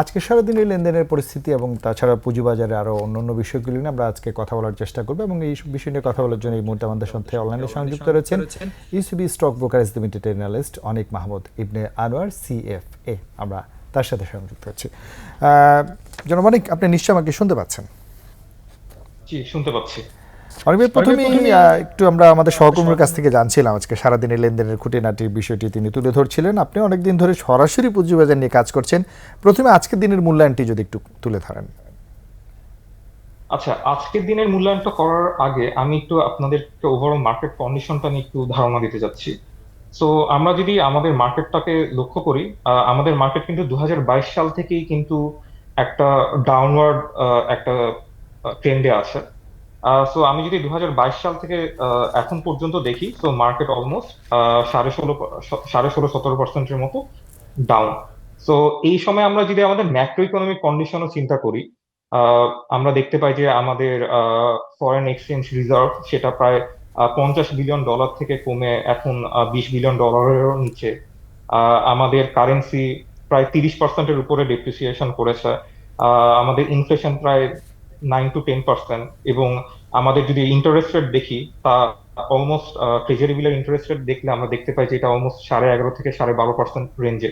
আজকে সারাদিনের লেনদেনের পরিস্থিতি এবং তাছাড়া পুঁজিবাজারে আরও অন্যান্য বিষয়গুলি নিয়ে আমরা আজকে কথা বলার চেষ্টা করব এবং এই বিষয় নিয়ে কথা বলার জন্য এই মুহূর্তে আমাদের সাথে অনলাইনে সংযুক্ত রয়েছেন UCB stock brokerage limited analyst Anik Mahmud Ibne Anwar CFA. আমরা তার সাথে সংযুক্ত হচ্ছি জনাব অনিক আপনি নিশ্চয় আমাকে শুনতে পাচ্ছেন? জি শুনতে পাচ্ছি। অনেক প্রথমেই একটু আমরা আমাদের সহকর্মীর কাছ থেকে জানছিলাম আজকে সারাদিনের লেনদেনের খুঁটিনাটির বিষয়টি তিনি তুলে ধরছিলেন। আপনি অনেকদিন ধরে সরাসরি পুঁজিবাজার নিয়ে কাজ করছেন। প্রথমে আজকের দিনের মূল্যায়নটি যদি একটু তুলে ধরেন। আচ্ছা আজকের দিনের মূল্যায়নটা করার আগে আমি একটু আপনাদেরকে ওভারঅল মার্কেট কন্ডিশনটা নিয়ে একটু ধারণা দিতে যাচ্ছি সো আমরা যদি আমাদের মার্কেটটাকে লক্ষ্য করি আহ, আমাদের মার্কেট কিন্তু দু হাজার বাইশ সাল থেকেই কিন্তু একটা ডাউনওয়ার্ড একটা ট্রেন্ডে আছে। সো আমি যদি দু হাজার বাইশ সাল থেকে এখন পর্যন্ত দেখি তো মার্কেট অলমোস্ট সাড়ে ষোলো সাড়ে ষোলো, সতেরো পার্সেন্টের মতো ডাউন সো এই সময় আমরা যদি আমাদের ম্যাক্রো ইকোনমিক কন্ডিশনও চিন্তা করি আমরা দেখতে পাই যে আমাদের ফরেন এক্সচেঞ্জ রিজার্ভ সেটা প্রায় পঞ্চাশ বিলিয়ন ডলার থেকে কমে এখন বিশ বিলিয়ন ডলারেরও নিচে। আমাদের কারেন্সি প্রায় তিরিশ পার্সেন্টের উপরে ডেপ্রিসিয়েশন করেছে। আমাদের ইনফ্লেশন প্রায় নাইন টু টেন পার্সেন্ট এবং আমাদের যদি ইন্টারেস্ট রেট দেখি, তা অলমোস্ট ট্রেজারি বিলের ইন্টারেস্ট রেট দেখলে আমরা দেখতে পাই যে এটা অলমোস্ট সাড়ে এগারো থেকে সাড়ে বারো পার্সেন্ট রেঞ্জে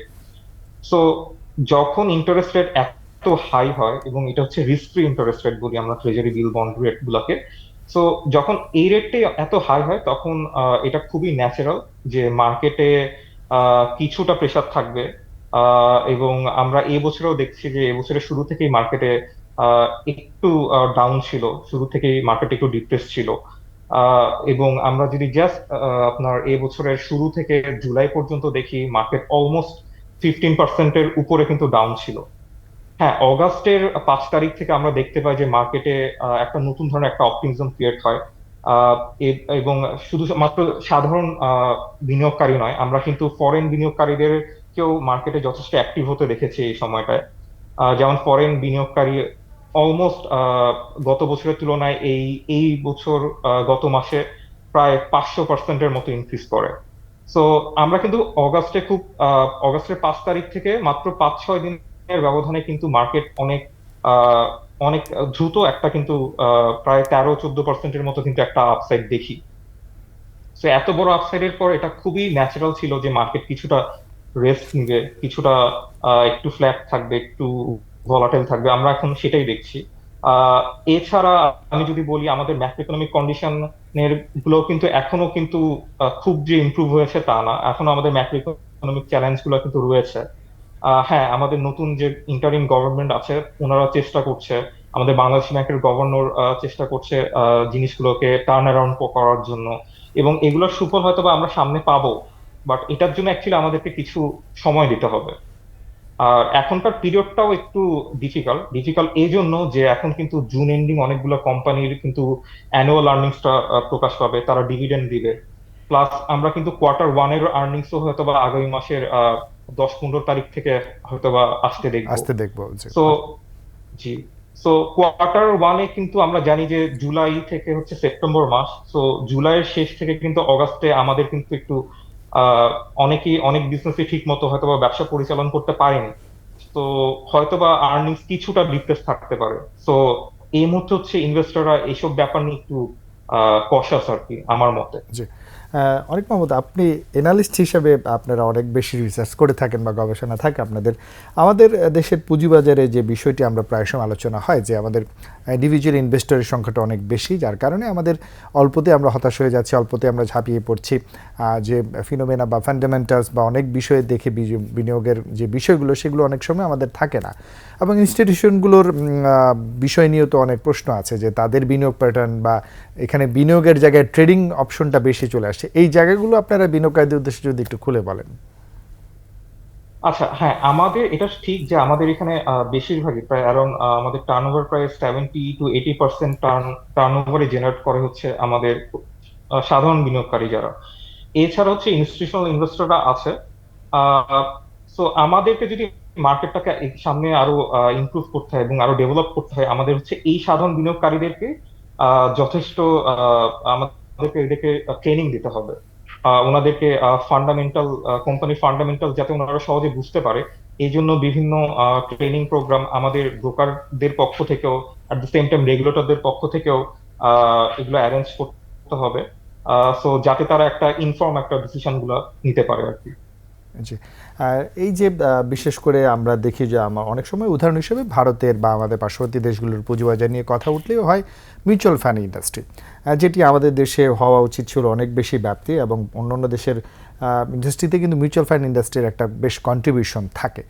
সো যখন ইন্টারেস্ট রেট এত হাই হয়, এবং এটা হচ্ছে রিস্ক ফ্রি ইন্টারেস্ট রেট বলি আমরা ট্রেজারি বিল বন্ড রেট গুলাকে সো যখন এই রেটটাই এত হাই হয়, তখন এটা খুবই ন্যাচারাল যে মার্কেটে কিছুটা প্রেসার থাকবে। এবং আমরা এই বছরেও দেখছি যে এবছরের শুরু থেকেই মার্কেটে একটু ডাউন ছিল। শুরু থেকেই মার্কেট একটু ডিপ্রেস ছিল। এবং আমরা যদি জাস্ট আপনার এ বছরের শুরু থেকে জুলাই পর্যন্ত দেখি মার্কেট অলমোস্ট ফিফটিন পার্সেন্টের উপরে কিন্তু ডাউন ছিল। হ্যাঁ অগাস্টের পাঁচ তারিখ থেকে আমরা দেখতে পাই যে মার্কেটে একটা নতুন ধরনের একটা অপটিমিজম ক্রিয়েট হয়। এবং শুধু মাত্র সাধারণ বিনিয়োগকারী নয়, আমরা কিন্তু ফরেন বিনিয়োগকারীদের কেউ মার্কেটে যথেষ্ট অ্যাক্টিভ হতে দেখেছি এই সময়টায়। যেমন ফরেন বিনিয়োগকারী অলমোস্ট গত বছরের তুলনায় এই এই বছর গত মাসে প্রায় পাঁচশো পার্সেন্টের মতো ইনক্রিজ করে। সো আমরা কিন্তু অগাস্টে খুব অগাস্টের পাঁচ তারিখ থেকে মাত্র পাঁচ ছয় দিনের ব্যবধানে কিন্তু মার্কেট অনেক অনেক দ্রুত একটা কিন্তু প্রায় তেরো চোদ্দ পার্সেন্টের মতো কিন্তু একটা আপসাইড দেখি। সো এত বড় আপসাইডের পর এটা খুবই ন্যাচারাল ছিল যে মার্কেট কিছুটা রেস্ট নিবে, কিছুটা একটু ফ্ল্যাট থাকবে, একটু ভলাটাইল থাকবে, আমরা এখন সেটাই দেখছি। এছাড়া আমি যদি বলি, আমাদের ম্যাক্রো ইকোনমিক কন্ডিশনেরগুলো কিন্তু এখনও কিন্তু খুব যে ইমপ্রুভ হয়েছে তা না। এখনও আমাদের ম্যাক্রো ইকোনমিক চ্যালেঞ্জগুলো কিন্তু রয়েছে। হ্যাঁ আমাদের নতুন যে ইন্টারিম গভর্নমেন্ট আছে ওনারা চেষ্টা করছে। আমাদের বাংলাদেশ ব্যাংকের গভর্নর চেষ্টা করছে জিনিসগুলোকে টার্ন অ্যারাউন্ড করার জন্য। এবং এগুলোর সুফল হয়তো আমরা সামনে পাবো বাট এটার জন্য অ্যাকচুয়ালি আমাদেরকে কিছু সময় দিতে হবে। আর এখনকার পিরিয়ডটাও একটু ডিফিকাল্ট ডিফিকাল্ট এই জন্য যে এখন কিন্তু জুন এন্ডিং অনেকগুলো কোম্পানির কিন্তু অ্যানুয়াল আর্নিংসটা প্রকাশ পাবে তারা ডিভিডেন্ড দিবে। প্লাস আমরা কিন্তু কোয়ার্টার ওয়ানের আর্নিংসও হয়তো বা আগামী মাসের দশ পনেরো তারিখ থেকে হয়তো বা আসতে দেখব। আসতে দেখব সো জি সো কোয়ার্টার ওয়ানে কিন্তু আমরা জানি যে জুলাই থেকে হচ্ছে সেপ্টেম্বর মাস সো জুলাইয়ের শেষ থেকে কিন্তু অগাস্টে আমাদের কিন্তু একটু অনেকেই, অনেক বিজনেসে ঠিক মতো হয়তো বা ব্যবসা পরিচালন করতে পারেনি। তো হয়তো বা আর্নিংস কিছুটা ডিপ্রেস থাকতে পারে। সো এই মুহূর্তে হচ্ছে ইনভেস্টররা এইসব ব্যাপার নিয়ে একটু কশাস আর কি, আমার মতে। অনেক মাহমুদ, আপনি এনালিস্ট হিসেবে আপনারা অনেক বেশি রিসার্চ করে থাকেন বা গবেষণা থাকে আপনাদের। আমাদের দেশের পুঁজিবাজারে যে বিষয়টি আমরা প্রায় সময় আলোচনা হয়, যে আমাদের ইন্ডিভিজুয়াল ইনভেস্টরের সংখ্যাটা অনেক বেশি, যার কারণে আমাদের অল্পতে আমরা হতাশ হয়ে যাচ্ছি, অল্পতে আমরা ঝাঁপিয়ে পড়ছি। যে ফিনোমেনা বা ফান্ডামেন্টালস বা অনেক বিষয়ে দেখে বিনিয়োগের যে বিষয়গুলো, সেগুলো অনেক সময় আমাদের থাকে না। এবং ইনস্টিটিউশনগুলোর বিষয় নিয়েও তো অনেক প্রশ্ন আছে, যে তাদের বিনিয়োগ প্যাটার্ন বা এখানে বিনিয়োগের জায়গায় ট্রেডিং অপশনটা বেশি চলে আসছে। এই জায়গাগুলো আপনারা বিনিয়োগকারীদের উদ্দেশ্যে যদি একটু খুলে বলেন। আচ্ছা হ্যাঁ আমাদের এটা ঠিক যে আমাদের এখানে বেশিরভাগই প্রায় অ্যারাউন্ড আমাদের টার্নওভার প্রায় seventy two eighty percent turn টার্নওভারে generate করে হচ্ছে আমাদের সাধারণ বিনিয়োগকারী যারা। এছাড়া হচ্ছে ইনস্টিটিউশনাল ইনভেস্টররা আছে। সো আমাদেরকে যদি মার্কেটটাকে সামনে আরও ইমপ্রুভ করতে হয় এবং আরও ডেভেলপ করতে হয় আমাদের হচ্ছে এই সাধারণ বিনিয়োগকারীদেরকে যথেষ্ট আহ, আমাদেরকে এদেরকে ট্রেনিং দিতে হবে। ওনাদেরকে ফান্ডামেন্টাল কোম্পানি ফান্ডামেন্টাল যাতে ওনারা সহজে বুঝতে পারে, এই জন্য বিভিন্ন ট্রেনিং প্রোগ্রাম আমাদের ব্রোকারদের পক্ষ থেকেও অ্যাট দ্য সেম টাইম রেগুলেটরদের পক্ষ থেকেও এগুলো অ্যারেঞ্জ করতে হবে। সো যাতে তারা একটা ইনফর্ম একটা ডিসিশনগুলো নিতে পারে আর কি। জি। আর এই যে বিশেষ করে আমরা দেখি যে আমার অনেক সময় উদাহরণ হিসেবে ভারতের বা আমাদের পার্শ্ববর্তী দেশগুলোর পুঁজিবাজার নিয়ে কথা উঠলেও হয় মিউচুয়াল ফান্ড ইন্ডাস্ট্রি যেটি আমাদের দেশে হওয়া উচিত ছিল অনেক বেশি ব্যাপ্তি এবং অন্যান্য দেশের ইন্ডাস্ট্রিতে কিন্তু মিউচুয়াল ফান্ড ইন্ডাস্ট্রির একটা বেশ কন্ট্রিবিউশন থাকে।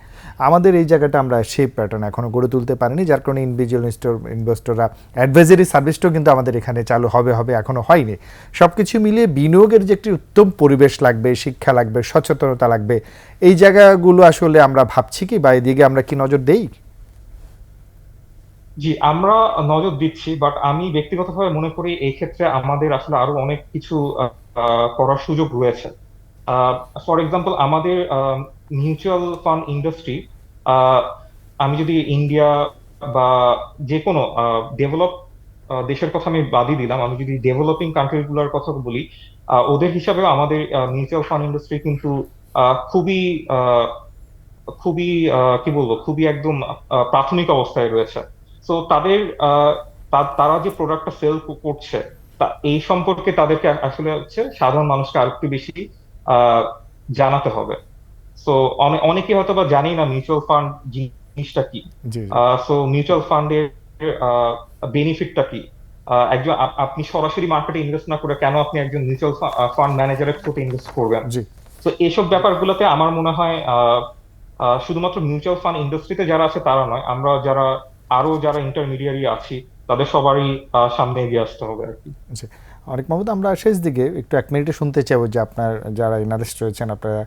আমাদের এই জায়গাটা আমরা সেই প্যাটার্ন এখনও গড়ে তুলতে পারিনি, যার কারণে ইন্ডিভিজুয়াল ইনস্টর ইনভেস্টররা অ্যাডভাইজারি সার্ভিসটাও কিন্তু আমাদের এখানে চালু হবে হবে এখনও হয়নি। সব কিছু মিলিয়ে বিনিয়োগের যে একটি উত্তম পরিবেশ লাগবে, শিক্ষা লাগবে, সচেতনতা লাগবে, এই জায়গাগুলো আসলে আমরা ভাবছি কি বা এদিকে আমরা কি নজর দেই? জি, আমরা নজর দিচ্ছি বাট আমি ব্যক্তিগতভাবে মনে করি এই ক্ষেত্রে আমাদের আসলে আরও অনেক কিছু করার সুযোগ রয়েছে। ফর এক্সাম্পল আমাদের মিউচুয়াল ফান্ড ইন্ডাস্ট্রি আমি যদি ইন্ডিয়া বা যে কোনো ডেভেলপ দেশের কথা আমি বাদই দিলাম, আমি যদি ডেভেলপিং কান্ট্রিগুলোর কথা বলি ওদের হিসাবেও আমাদের মিউচুয়াল ফান্ড ইন্ডাস্ট্রি কিন্তু খুবই খুবই কি বলব, খুবই একদম প্রাথমিক অবস্থায় রয়েছে। সো তাদের তারা যে প্রোডাক্টটা সেল করছে এই সম্পর্কে তাদেরকে আসলে হচ্ছে সাধারণ মানুষকে আরেকটু বেশি জানাতে হবে। সো অনেকে হয়তো বা জানি না মিউচুয়াল ফান্ড জিনিসটা কি। সো মিউচুয়াল ফান্ডের বেনিফিটটা কি? একজন আপনি সরাসরি মার্কেটে ইনভেস্ট না করে কেন আপনি একজন মিউচুয়াল ফান্ড ম্যানেজারের থ্রুতে ইনভেস্ট করবেন? তো এইসব ব্যাপারগুলোতে আমার মনে হয় শুধুমাত্র মিউচুয়াল ফান্ড ইন্ডাস্ট্রিতে যারা আছে তারা নয় আমরা যারা আরও যারা ইন্টারমিডিয়ারি আছি তাদের সবারই সামনে এগিয়ে আসতে হবে আর কি। অনেক মাহমুদ, আমরা শেষ দিকে একটু এক মিনিটে শুনতে চাইব যে আপনার যারা এনালিস্ট রয়েছেন, আপনারা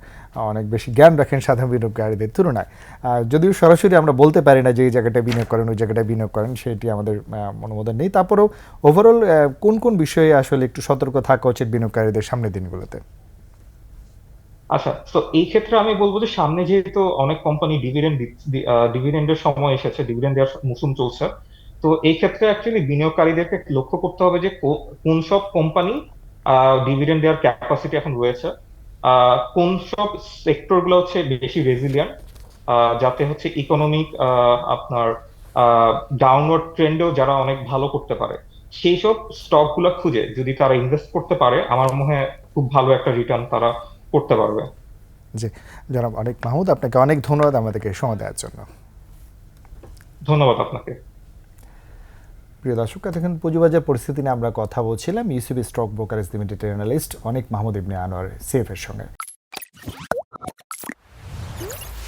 অনেক বেশি জ্ঞান রাখেন সাধারণ বিনিয়োগকারীদের তুলনায়। যদিও সরাসরি আমরা বলতে পারি না যে এই জায়গাটা বিনিয়োগ করেন, ওই জায়গাটা বিনিয়োগ করেন, সেটি আমাদের অনুমোদন নেই। তারপরেও ওভারঅল কোন কোন বিষয়ে আসলে একটু সতর্ক থাকা উচিত বিনিয়োগকারীদের সামনের দিনগুলোতে? আচ্ছা তো এই ক্ষেত্রে আমি বলব যে সামনে যেহেতু অনেক কোম্পানি ডিভিডেন্ড ডিভিডেন্ডের সময় এসেছে ডিভিডেন্ড দেওয়ার মৌসুম চলছে তো এই ক্ষেত্রে অ্যাকচুয়ালি বিনিয়োগকারীদেরকে লক্ষ্য করতে হবে যে কোন সব কোম্পানি ডিভিডেন্ড দেওয়ার ক্যাপাসিটি এখন রয়েছে। কোন সব সেক্টরগুলো হচ্ছে বেশি রেজিলিয়েন্ট যাতে হচ্ছে ইকোনমিক আপনার ডাউনওয়ার্ড ট্রেন্ডেও যারা অনেক ভালো করতে পারে। সেই সব স্টকগুলো খুঁজে যদি তারা ইনভেস্ট করতে পারে আমার মনে হয় খুব ভালো একটা রিটার্ন তারা করতে পারবে। জি জনাব অনেক মাহমুদ আপনাকে অনেক ধন্যবাদ আমাদেরকে সময় দেওয়ার জন্য। ধন্যবাদ আপনাকে। প্রিয় দর্শক এতক্ষণ পুঁজিবাজার পরিস্থিতি নিয়ে আমরা কথা বলছিলাম। UCB stock brokerage limited analyst Anik Mahmud Ibne Anwar সেফের সঙ্গে।